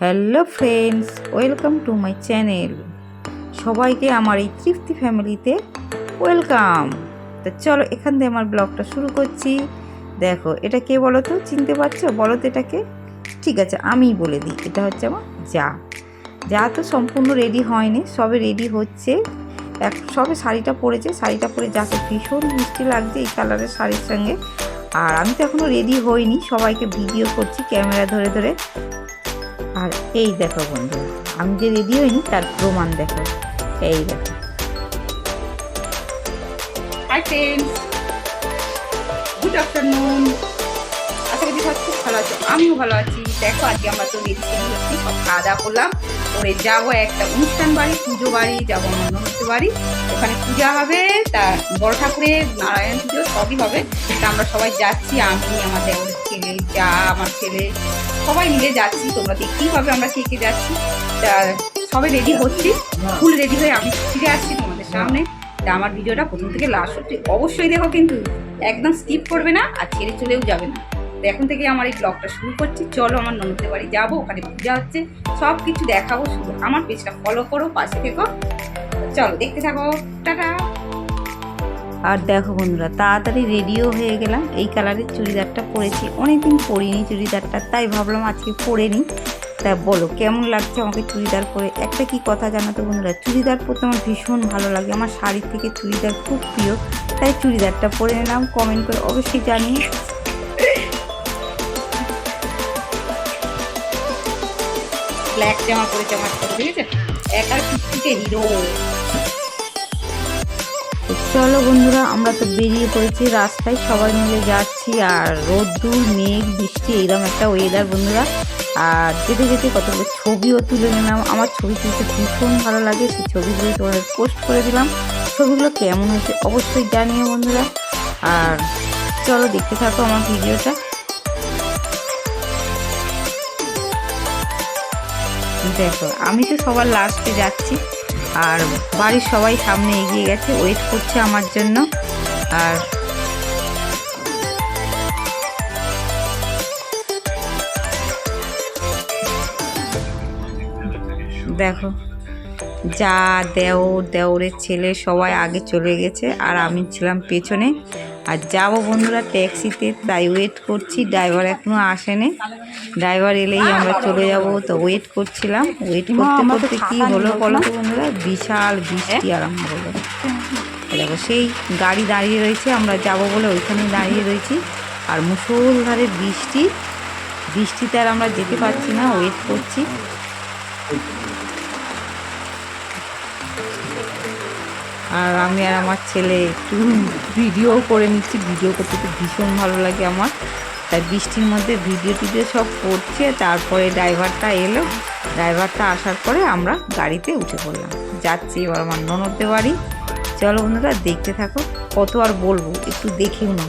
Hello friends, welcome to my channel. সবাইকে আমার এই তৃপ্তি ফ্যামিলিতে ওয়েলকাম। তো চলো এখান থেকে আমার ব্লগটা শুরু করছি। দেখো, এটা কে বলো তো? চিনতে পারছ? বলো তো এটাকে। ঠিক আছে আমিই বলে দিই, এটা হচ্ছে আমার যা। যা তো সম্পূর্ণ রেডি হয়নি, সবে রেডি হচ্ছে। এক, সবে শাড়িটা পরেছে, শাড়িটা পরে যাকে ভীষণ মিষ্টি লাগছে এই কালারের শাড়ির সঙ্গে। আর আমি তো এখনও রেডি হইনি, সবাইকে ভিডিও করছি ক্যামেরা ধরে ধরে। আর এই দেখো বন্ধু, আমি যে রেডি হইনি, তার প্রমাণ দেখো। এই দেখো। হাই ফ্রেন্ডস গুড আফটারনুন আশা করি সব খুব ভালো আছো। আমিও ভালো আছি। দেখো আজকে আমরা তো রেডি হচ্ছি সব খাওয়া দাওয়া করলাম। করে যাব একটা অনুষ্ঠান বাড়ি, পুজো বাড়ি, যাব আমার বাড়ি। ওখানে পূজা হবে তা বড় ঠাকুরের নারায়ণ পুজো সবই হবে। আমরা সবাই যাচ্ছি, আমি ছেলে যা, আমার ছেলে। সবাই মিলে যাচ্ছি তোমরা দেখতেই পাবে আমরা কে কে যাচ্ছি। তা সবাই রেডি হচ্ছি ফুল রেডি হয়ে আমি ফিরে আসছি তোমাদের সামনে। তা আমার ভিডিওটা প্রথম থেকে লাস্ট অব্দি অবশ্যই দেখো কিন্তু একদম স্কিপ করবে না আর ছেড়ে চলেও যাবে না। তো এখন থেকে আমার এই ব্লগটা শুরু করছি। চলো আমার ননদের বাড়ি যাব, ওখানে পূজা হচ্ছে। সব কিছু দেখাবো, শুধু আমার পেজটা ফলো করো, পাশে থেকো। চলো দেখতে থাকো। টাটা! আর দেখো বন্ধুরা, তাড়াতাড়ি রেডিও হয়ে গেলাম। এই কালারের চুড়িদারটা পরেছি। অনেকদিন পরিনি চুড়িদারটা, তাই ভাবলাম আজকে পরে নিই। তা বলো, কেমন লাগছে আমাকে চুড়িদার পরে? একটা কি কথা জানো তো বন্ধুরা, চুড়িদার পরতে আমার ভীষণ ভালো লাগে। আমার শাড়ির থেকে চুড়িদার খুব প্রিয়, তাই চুড়িদারটা পরে নিলাম। কমেন্ট করে অবশ্যই জানিয়ে ব্ল্যাক জামা আমার ছেলে ঠিক আছে? একার হিরো চলো বন্ধুরা, আমরা তো বেরিয়ে পড়েছি রাস্তায়, সবাই মিলে যাচ্ছি। আর রোদ্দুর, মেঘ, বৃষ্টি এইরকম একটা ওয়েদার বন্ধুরা। আর যেতে যেতে কতগুলো ছবিও তুলে নিলাম। আমার ছবি তুলতে ভীষণ ভালো লাগে, সেই ছবিগুলো তোমাদের পোস্ট করে দিলাম। ছবিগুলো কেমন হয়েছে অবশ্যই জানিও বন্ধুরা। আর চলো দেখতে থাকো আমার ভিডিওটা। দেখো, আমি তো সবার লাস্টে যাচ্ছি। আর বাড়ির সবাই সামনে এগিয়ে গেছে ওয়েট করছে আমার জন্য। আর দেখো, যা দেওর দেওরের ছেলে সবাই আগে চলে গেছে, আর আমি ছিলাম পেছনে। আর যাব বন্ধুরা ট্যাক্সিতে তাই ওয়েট করছি। ড্রাইভার এখনও আসেনি। ড্রাইভার এলেই আমরা চলে যাব। তো ওয়েট করছিলাম। ওয়েট করতে করতে কি হলো বলো বন্ধুরা? বিশাল বৃষ্টি আরম্ভ হলো। দেখো সেই গাড়ি দাঁড়িয়ে রয়েছে। আমরা যাব বলে ওইখানে দাঁড়িয়ে রয়েছি। আর মুসলধারে বৃষ্টি। বৃষ্টিতে আর আমরা যেতে পারছি না। ওয়েট করছি। আর আমি আর আমার ছেলে একটু ভিডিও করে নিচ্ছি। ভিডিও করতে তো ভীষণ ভালো লাগে আমার। তাই বৃষ্টির মধ্যে ভিডিও টিডিও সব করছে। তারপরে ড্রাইভারটা এলো। ড্রাইভারটা আসার পরে আমরা গাড়িতে উঠে পড়লাম। যাচ্ছি এবার আমার ননদদের বাড়ি। চলো বন্ধুরা, দেখতে থাকো। কত আর বলব, একটু দেখেও না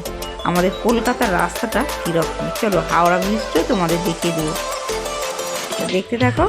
আমাদের কলকাতার রাস্তাটা কীরকম। চলো হাওড়া ব্রিজটাও তোমাদের দেখিয়ে দেবো। দেখতে থাকো।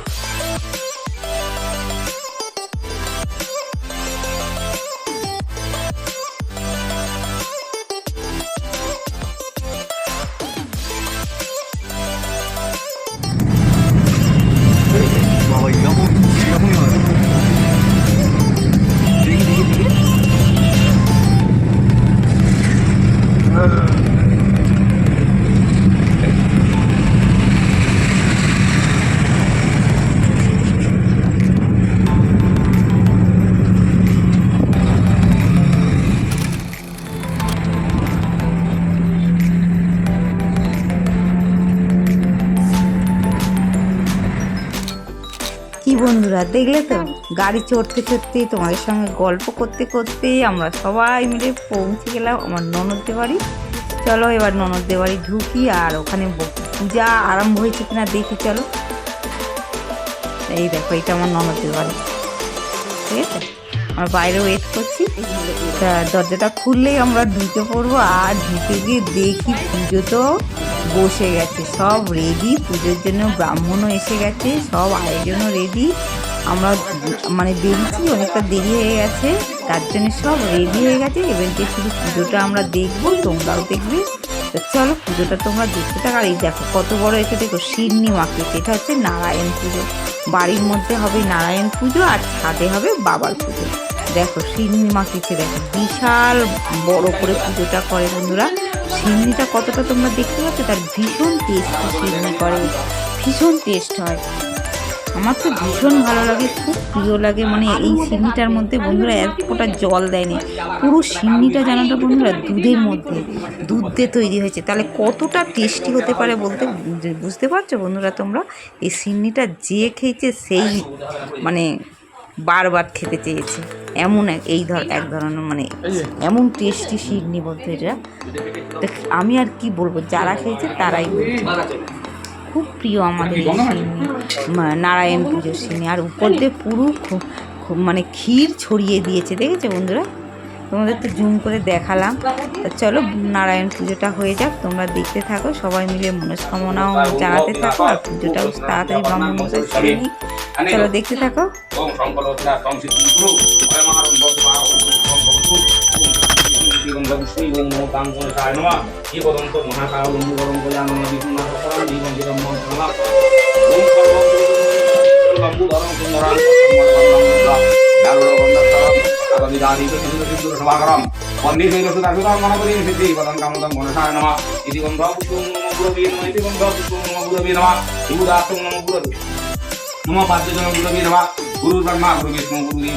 বন্ধুরা, দেখলে তো? গাড়ি চড়তে চড়তে তোমাদের সঙ্গে গল্প করতে করতে আমরা সবাই মিলে পৌঁছে গেলাম আমার ননদদের বাড়ি চলো এবার ননদদের বাড়ি ঢুকি আর ওখানে পূজা আরম্ভ হয়েছে কিনা দেখি, চলো। এই দেখো, এটা আমার ননদের বাড়ি ঠিক আছে? আমরা বাইরে ওয়েট করছি। দরজাটা খুললেই আমরা ঢুকে পড়ব আর ঢুকে গিয়ে দেখি পুজো তো বসে গেছে। সব রেডি পুজোর জন্য ব্রাহ্মণও এসে গেছে, সব আয়োজনও রেডি আমরা মানে বেরিয়েছি, অনেকটা দেরি হয়ে গেছে, তার জন্য সব রেডি হয়ে গেছে। এবারকে শুধু পুজোটা আমরা দেখব, তোমরাও দেখবে। চলো, পুজোটা তোমরা দেখতে থাকো। আর এই দেখো, কত বড় এসে দেখো শিরনি মাখিয়েছে এটা হচ্ছে নারায়ণ পুজো। বাড়ির মধ্যে হবে নারায়ণ পুজো আর ছাদে হবে বাবার পুজো। দেখো শিরনি মাখিয়েছে দেখো। বিশাল বড় করে পুজোটা করে বন্ধুরা। শিরনিটা কতটা তোমরা দেখতে পাচ্ছ, তার ভীষণ টেস্টি শিরনি করে। ভীষণ টেস্ট হয়। আমার তো ভীষণ ভালো লাগে, খুব প্রিয় লাগে। মানে এই সিমনিটার মধ্যে বন্ধুরা এক ফোঁটা জল দেয়নি। পুরো সিমনিটা জানাটা বন্ধুরা, দুধের মধ্যে, দুধ দিয়ে তৈরি হয়েছে। তাহলে কতটা টেস্টি হতে পারে বলতে, বুঝতে পারছ বন্ধুরা তোমরা? এই সিমনিটা যে খেয়েছে সেই মানে বারবার খেতে চেয়েছে। এমন এক এই ধর এক ধরনের মানে এমন টেস্টি সিডনি বলতে এটা। তো আমি আর কি বলব যারা খেয়েছে তারাই খুব প্রিয় আমাদের এই নারায়ণ পুজোর সিন্নি আর উপর দিয়ে পুরো খুব খুব মানে ক্ষীর ছড়িয়ে দিয়েছে দেখেছে বন্ধুরা? তোমাদের তো জুম করে দেখালাম। চলো, নারায়ণ পুজোটা হয়ে যাক, তোমরা দেখতে থাকো, সবাই মিলে মনস্কামনাও জানাতে থাকো, আর পুজোটাও তাড়াতাড়ি ব্রাহ্মণ মশাই সেরে নিই চলো, দেখতে থাকো। ওম গরম কল্যাণ নমা বিপুনা সকলম জীবন জীবন মন্ত্র নমা ওম সর্বম বম্বু ধরম কুমরান বন্দে সৈন্য সুতা সুতাম মনোপতি সিদ্ধি পদম কামদম গণসায় নমা। ইতি গন্ধ পুষ্পম নম গুরবে নমা ইতি গন্ধ পুষ্পম নম গুরবে নমা। ইবুদাস্তম নম গুরবে নম পাদ্যজন গুরবে নমা। গুরু ব্রহ্মা, গুরু বিষ্ণু, গুরু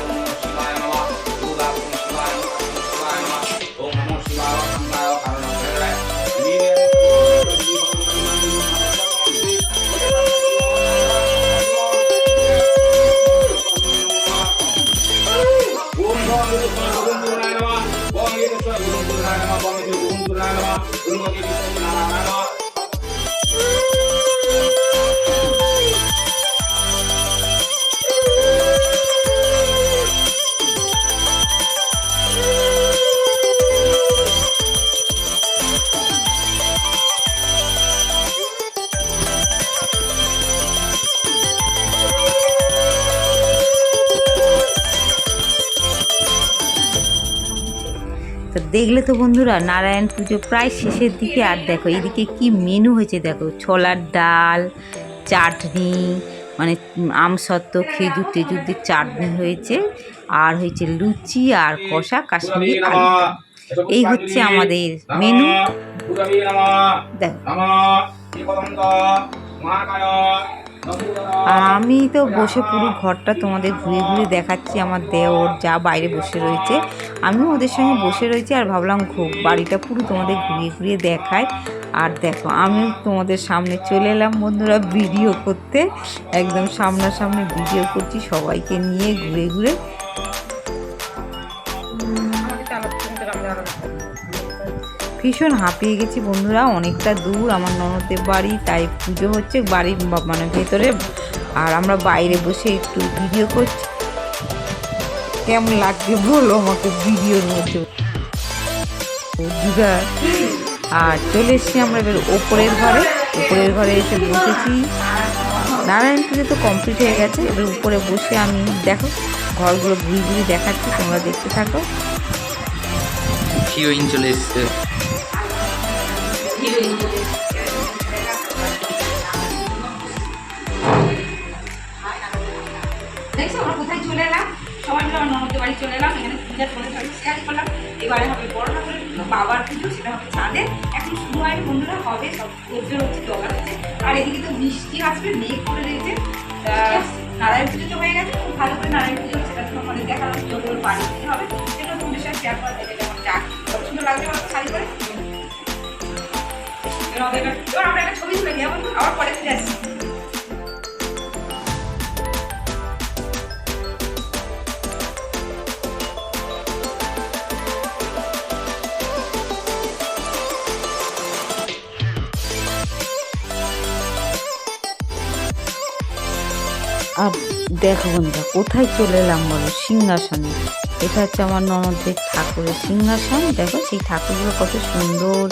তো দেখলে তো বন্ধুরা নারায়ণ পুজো প্রায় শেষের দিকে আর দেখো এদিকে কি মেনু হয়েছে দেখো। ছোলার ডাল চাটনি মানে আমসত্ত্ব খেজুর টেজুর দিয়ে চাটনি হয়েছে আর হয়েছে লুচি আর কষা কাশ্মীরি এই হচ্ছে আমাদের মেনু দেখো। আর আমি তো বসে পুরো ঘরটা তোমাদের ঘুরে ঘুরে দেখাচ্ছি, আমার দেওর যা বাইরে বসে রয়েছে। আমিও ওদের সঙ্গে বসে রয়েছি আর ভাবলাম খুব বাড়িটা পুরো তোমাদের ঘুরিয়ে ঘুরিয়ে দেখায়। আর দেখো, আমিও তোমাদের সামনে চলে এলাম বন্ধুরা ভিডিও করতে। একদম সামনাসামনি ভিডিও করছি, সবাইকে নিয়ে ঘুরে ঘুরে। ভীষণ হাঁপিয়ে গেছি বন্ধুরা, অনেকটা দূর। আমার ননদের বাড়ি, তাই পুজো হচ্ছে বাড়ির মানে ভেতরে। আর আমরা বাইরে বসে একটু ভিডিও করছি। কেমন লাগছে বলো আমাকে মধ্যে বন্ধুরা, আর চলে এসেছি আমরা এবার ওপরের ঘরে। উপরের ঘরে এসে বসেছি। নারায়ণ পুজো তো কমপ্লিট হয়ে গেছে। এবার উপরে বসে আমি, দেখো, ঘরগুলো ঘুরি ঘুরি দেখাচ্ছি, তোমরা দেখতে থাকো। চলে এসছে। আমরা কোথায় চলে এলাম? সবাই মিলে আমার ননদের বাড়ি চলে এলাম। এখানে পূজা করে শেয়ার করলাম। এবারে হবে বড় বাবার পুজো, সেটা হবে চাঁদে। এখন শুরু বন্ধুরা, হবে সব তোর হচ্ছে আর এদিকে তো বৃষ্টি আসবে, মেঘ করে রয়েছে। নারায়ণ পুজো তো হয়ে গেছে, খুব ভালো করে নারায়ণ পুজো সেটা তো আমাদের দেখালাম জোর বাড়ি হবে। সেটা তোমাদের সাথে শেয়ার করা দেখে যেমন যাক কত সুন্দর আর দেখো বন্ধুরা কোথায় চলে এলাম বলো? সিংহাসনে। এটা হচ্ছে আমার ননদের ঠাকুরের সিংহাসন। দেখো সেই ঠাকুরগুলো কত সুন্দর।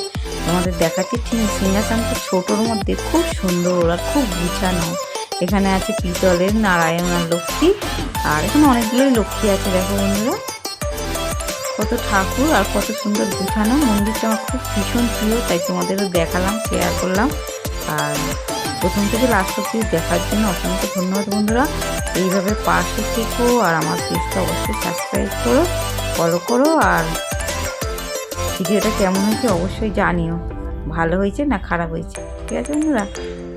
আমাদের দেখাচ্ছি ঠিক সিংহাসনটা ছোটোর মধ্যে খুব সুন্দর আর খুব গুছানো। এখানে আছে পিতলের নারায়ণ আর লক্ষ্মী। আর এখানে অনেকগুলোই লক্ষ্মী আছে, দেখো বন্ধুরা। কত ঠাকুর আর কত সুন্দর গুছানো। মন্দিরটা আমার খুব ভীষণ প্রিয়, তাই তোমাদেরও দেখালাম শেয়ার করলাম। আর প্রথম থেকে লাস্ট অব্দি দেখার জন্য অসংখ্য ধন্যবাদ বন্ধুরা। এইভাবে পাশে থেকো আর আমার পেজটা অবশ্যই সাবস্ক্রাইব করো ফলো করো আর ভিডিওটা কেমন হয়েছে অবশ্যই জানিও। ভালো হয়েছে না খারাপ হয়েছে? ঠিক আছে বন্ধুরা,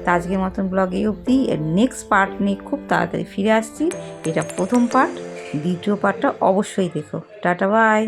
তো আজকের মতন ব্লগ এই অবধি। নেক্সট পার্ট নিয়ে খুব তাড়াতাড়ি ফিরে আসছি। এটা প্রথম পার্ট দ্বিতীয় পার্টটা অবশ্যই দেখো। Tata bye